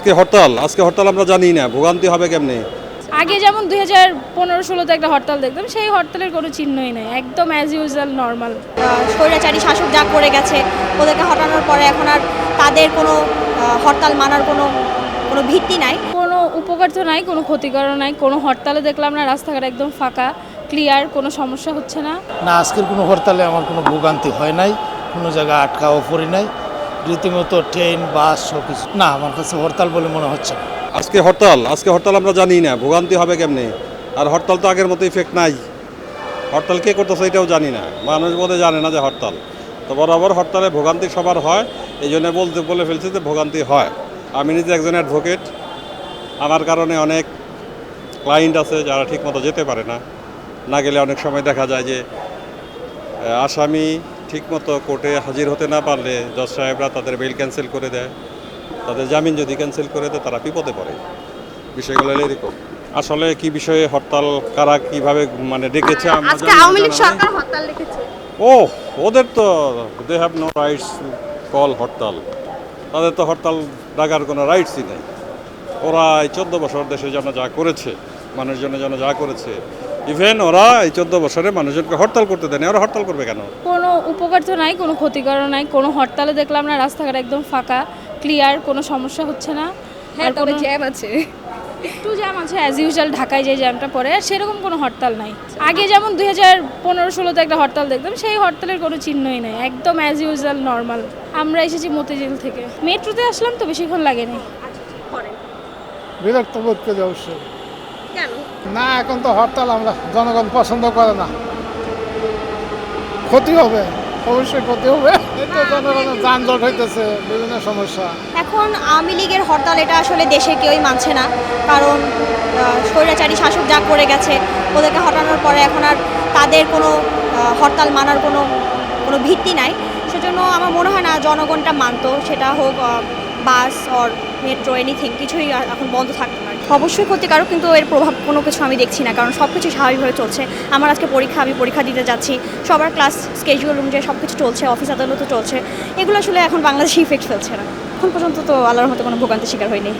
আজকে হরতাল আজকে হরতাল আমরা জানি না ভোগান্তি হবে কেমনে? আগে যেমন দুই হাজার পনেরো ষোলোতে একটা হরতাল দেখতাম সেই হরতালের কোনো চিহ্নই নেই একদম অ্যাজ ইউজুয়াল নর্মাল স্বৈরাচারী শাসক যা করে গেছে ওদেরকে হটানোর পরে এখন আর তাদের কোনো হরতাল মানার কোনো কোনো ভিত্তি নাই। কোনো উপকার তো নাই কোনো ক্ষতিকরও নাই কোনো হরতালে দেখলাম না রাস্তাঘাট একদম ফাঁকা ক্লিয়ার কোনো সমস্যা হচ্ছে না। না আজকের কোনো হরতালে আমার কোনো ভোগান্তি হয় নাই কোনো জায়গায় আটকাও পড়ি নাই। রীতিমতো ট্রেন, বাস সব কিছু না, আমার কাছে হরতাল বলে মনে হচ্ছে আজকে হরতাল আজকে হরতাল আমরা জানি না, ভোগান্তি হবে কেমনে? আর হরতাল তো আগের মতো ইফেক্ট নাই। হরতাল কে করতেছে এটাও জানি না। মানুষ বোধহয় জানে না যে হরতাল। তো বরাবর হরতালে ভোগান্তি সবার হয় এই জন্য বলতে, বলে ফেলছি যে ভোগান্তি হয়। আমি নিজে একজন অ্যাডভোকেট আমার কারণে অনেক ক্লায়েন্ট আছে যারা ঠিকমতো যেতে পারে না। না গেলে অনেক সময় দেখা যায় যে আসামি ঠিকমতো কোর্টে হাজির হতে না পারলে জজ সাহেবরা তাদের বেল ক্যান্সেল করে দেয়। তাদের জামিন যদি ক্যান্সেল করে দেয় তারা বিপদে পড়ে। বিষয়গুলো এরকম আসলে কি বিষয়ে হরতাল কারা কীভাবে মানে ডেকেছে আমরা আজকে আওয়ামী লীগ সরকার হরতাল রেখেছে ও ওদের তো they have no rights call hartal. তাদের তো হরতাল ডাকার কোনো রাইটসই নেই। ওরা এই চোদ্দ বছর দেশের জন্য যা করেছে মানুষের জন্য যেন যা করেছে ইভেন ওরা এই চোদ্দ বছরে মানুষজনকে হরতাল করতে দেয়নি। ওরা হরতাল করবে কেন? কোনো উপকার তো নাই কোনো ক্ষতিকরও নাই কোনো হরতালে দেখলাম না রাস্তাঘাট একদম ফাঁকা ক্লিয়ার কোনো সমস্যা হচ্ছে না। আর কোনো জ্যাম আছে। একটু জ্যাম আছে অ্যাজ ইউজুয়াল ঢাকায় যে জ্যামটা পড়ে আর সেরকম কোনো হরতাল নাই। আগে যেমন দুই হাজার পনেরো ষোলোতে একটা হরতাল দেখতাম সেই হরতালের কোনো চিহ্নই নেই একদম অ্যাজ ইউজুয়াল নর্মাল আমরা এসেছি মতিঝিল থেকে। মেট্রোতে আসলাম তো বেশিক্ষণ লাগেনি। বিরক্ত বোধ করি অবশ্যই না এখন তো হরতাল আমরা জনগণ পছন্দ করে না। ক্ষতি হবে অবশ্যই ক্ষতি হবে। এই তো জনগণের যানজট হইতেছে বিভিন্ন সমস্যা। এখন আওয়ামী লীগের হরতাল এটা আসলে দেশে কেউই মানছে না। কারণ স্বৈরাচারী শাসক যা করে গেছে ওদেরকে হটানোর পরে এখন আর তাদের কোনো হরতাল মানার কোনো কোনো ভিত্তি নাই। সেজন্য আমার মনে হয় না জনগণটা মানতো সেটা হোক বাস অর মেট্রো এনিথিং কিছুই এখন বন্ধ থাকবে অবশ্যই ক্ষতিকারক, কিন্তু এর প্রভাব কোনো কিছু আমি দেখছি না, কারণ সব কিছু স্বাভাবিকভাবে চলছে। আমার আজকে পরীক্ষা, আমি পরীক্ষা দিতে যাচ্ছি। সবার ক্লাস স্কেজুয়াল অনুযায়ী সব কিছু চলছে অফিস আদালতও চলছে। এগুলো আসলে এখন বাংলাদেশে ইফেক্ট ফেলছে না। এখন পর্যন্ত তো আল্লাহর মতো কোনো ভোগান্তি শিকার হয়নি।